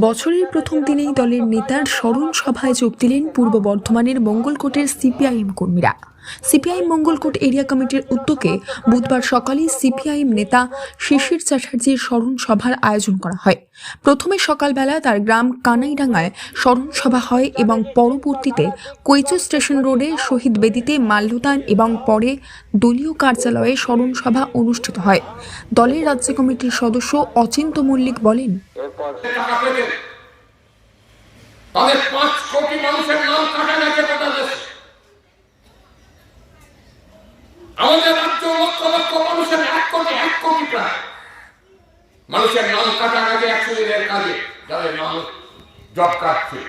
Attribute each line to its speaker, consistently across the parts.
Speaker 1: বছরের প্রথম দিনেই দলের নেতার স্মরণ সভায় যোগ দিলেন পূর্ব বর্ধমানের মঙ্গলকোটের সিপিআইএম কর্মীরা। সিপিআইএম মঙ্গলকোট এরিয়া কমিটির উদ্যোগে বুধবার সকালে সিপিআইএম নেতা শিশির চ্যাটার্জির স্মরণ সভার আয়োজন করা হয়। প্রথমে সকালবেলা তার গ্রাম কানাইডাঙ্গায় স্মরণ সভা হয় এবং পরবর্তীতে কৈচু স্টেশন রোডে শহীদ বেদিতে মাল্যদান এবং পরে দলীয় কার্যালয়ে স্মরণ সভা অনুষ্ঠিত হয়। দলের রাজ্য কমিটির সদস্য অচিন্ত মল্লিক বলেন
Speaker 2: তাদের পাঁচ কোটি মানুষের নাম কাটা গেছে গোটা দেশে আমাদের রাজ্য লক্ষ লক্ষ মানুষের এক কোটি এক কোটি প্রায়। মানুষের নাম কাটা গেছে একশো দিনের কাজে যাদের নাম জব ছিল।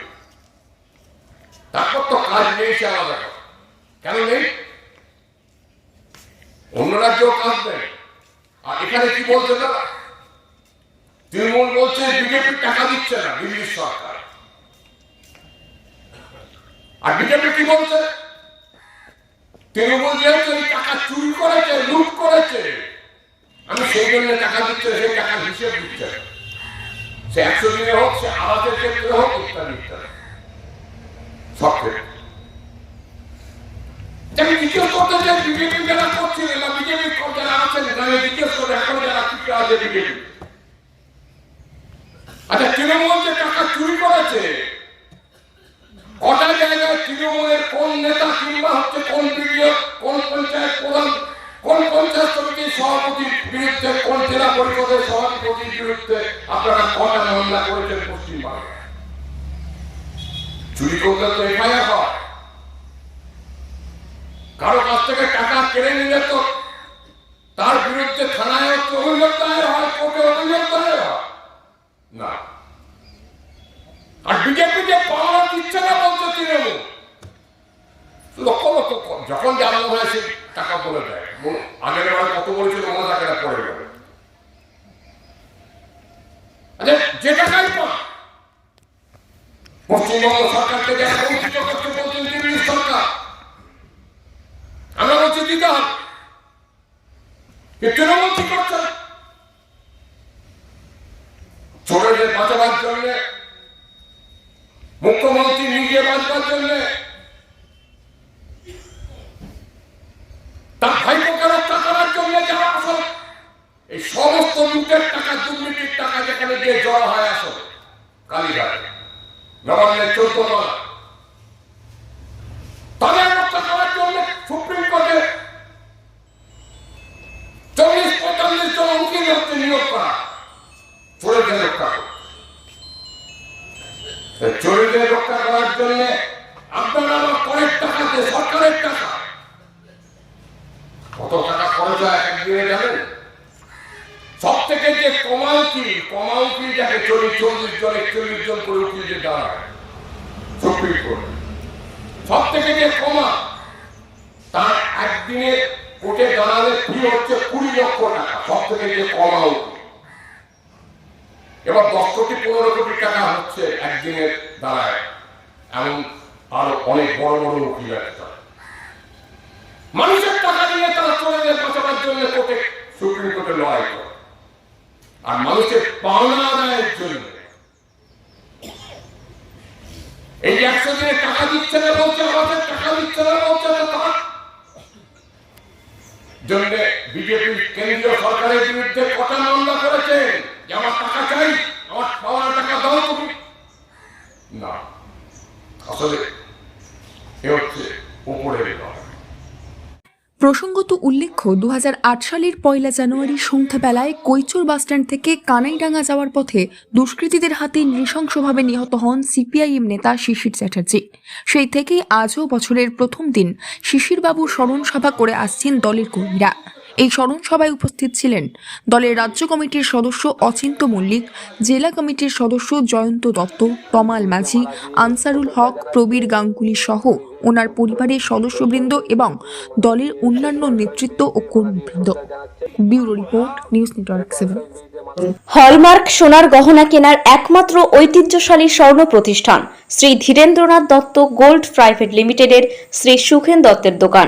Speaker 2: তারপর তো কাজ নেই সে আলাদা কেন নেই? অন্য রাজ্যেও কাজ নেই আর এখানে কি বলছে তারা? তৃণমূল বলছে, বিজেপি টাকা দিচ্ছে না, দিল্লির সরকার। আর বিজেপি কি বলছে? তৃণমূল যেহেতু টাকা চুরি করেছে, লুট করেছে। আমি সেই জন্য টাকা দিচ্ছে, সেই টাকার হিসেব দিচ্ছে সে একশো দিনে হোক, সে আবাসের ক্ষেত্রে হোক, ইত্যাদি ইত্যাদি। সব ক্ষেত্রে। জিজ্ঞেস করতে চাই, বিজেপি যারা করছিলেন বা বিজেপি যারা আছেন গ্রামে জিজ্ঞেস করে এখন যারা কিছু আছে বিজেপি। তৃণমূল টাকা চুরি করেছে। কটা জায়গায় তৃণমূলের কোন নেতা কিংবা হচ্ছে কোন বিডিও, কোন পঞ্চায়েত প্রধান, কোন পঞ্চায়েত সমিতির সভাপতির বিরুদ্ধে, কোন জেলা পরিষদের সভাপতির বিরুদ্ধে আপনারা কটা মামলা করেছেন পশ্চিমবাংলায় চুরি করলে তো এফআইআর হয়। কারও কাছ থেকে টাকা কেড়ে নিলে তো তার বিরুদ্ধে থানায় হচ্ছে অভিযোগ দায়ের হয় কোর্টে অভিযোগ দায়ের হয় না আর বিজেপি যে পাওয়া দিচ্ছে না বলছে তৃণমূল। লক্ষ লক্ষ। যখন জানানো হয় সে টাকা বলে দেয়। আগের বার কত বলেছিল মনে থাকে না পরে যাবে আচ্ছা যে টাকাই পান পশ্চিমবঙ্গ সরকার থেকে বঞ্চিত বলছেন দিল্লির সরকার। আমরা বলছি দিতে হবে। তৃণমূল কি করছে? ছোটদের বাঁচাবার জন্য মুখ্যমন্ত্রী নিজে বাঁচবার জন্য তার ভাইপোকে রক্ষা করার জন্য যারা আসল, এই সমস্ত লুটের টাকা, দুর্নীতির টাকা যেখানে দিয়ে জড়া হয় আসলে, কালীঘাটে, নবান্নের চোদ্দ তলা। তাদের রক্ষা করার জন্য সুপ্রিম কোর্টে চল্লিশ পঁয়তাল্লিশ জন উকিল হচ্ছে নিয়োগ করা, চোরদের রক্ষা করতে তা রক্ষা করার জন্য আপনারা আবার কয়েক টাকা দিয়ে সরকারের টাকা। কত টাকা খরচ হয় এক দিনে জানেন? সব থেকে যে কমা উকিল কমা উকিল যাকে চল্লিশ চল্লিশ জন, একচল্লিশ জন করে উকিল যে দাঁড়ায়, সুপ্রিম কোর্টে। সব থেকে যে কমা তার একদিনে কোর্টে দাঁড়ালে ফি হচ্ছে কুড়ি লক্ষ টাকা সব থেকে যে কমা এবার দশ কোটি, পনেরো কোটি টাকা হচ্ছে একদিনের দাঁড়ায় এমন আরও অনেক বড় বড় উকিল মানুষের টাকা নিয়ে তারা যায় বাঁচাবার জন্য কোর্টে সুপ্রিম কোর্টে লড়াই করে। আর মানুষের পাওনা আদায়ের জন্য। এই একশো দিনে টাকা দিচ্ছে না বলছে, আমাদের টাকা দিচ্ছে না বলছে না তার। জন্য বিজেপি কেন্দ্রীয় সরকারের বিরুদ্ধে কটা মামলা করেছেন যে টাকা চাই আমার পাওয়ার টাকা দাও তুমি। না আসলে এ হচ্ছে উপরের কথা।
Speaker 1: প্রসঙ্গত উল্লেখ্য দু হাজার আট সালের পয়লা জানুয়ারি সন্ধ্যাবেলায় কৈচুর বাসস্ট্যান্ড থেকে কানাইডাঙ্গা যাওয়ার পথে দুষ্কৃতীদের হাতে নৃশংসভাবে নিহত হন সিপিআইএম নেতা শিশির চ্যাটার্জি। সেই থেকেই আজও বছরের প্রথম দিন শিশিরবাবু স্মরণ সভা করে আসছেন দলের কর্মীরা। এই স্মরণ সভায় উপস্থিত ছিলেন দলের রাজ্য কমিটির সদস্য অচিন্ত মল্লিক, জেলা কমিটির সদস্য জয়ন্ত দত্ত, তমাল মাঝি, আনসারুল হক, প্রবীর গাঙ্গুলি সহ ওনার পরিবারের সদস্যবৃন্দ এবং দলের অন্যান্য নেতৃত্ব ও কর্মীবৃন্দ। Bureau report, news network seven.
Speaker 3: Hallmark সোনার গহনা কেনার একমাত্র ঐতিহ্যশালী স্বর্ণ প্রতিষ্ঠান শ্রী ধীরেন্দ্রনাথ দত্ত গোল্ড প্রাইভেট লিমিটেডের শ্রী সুখেন দত্তের দোকান।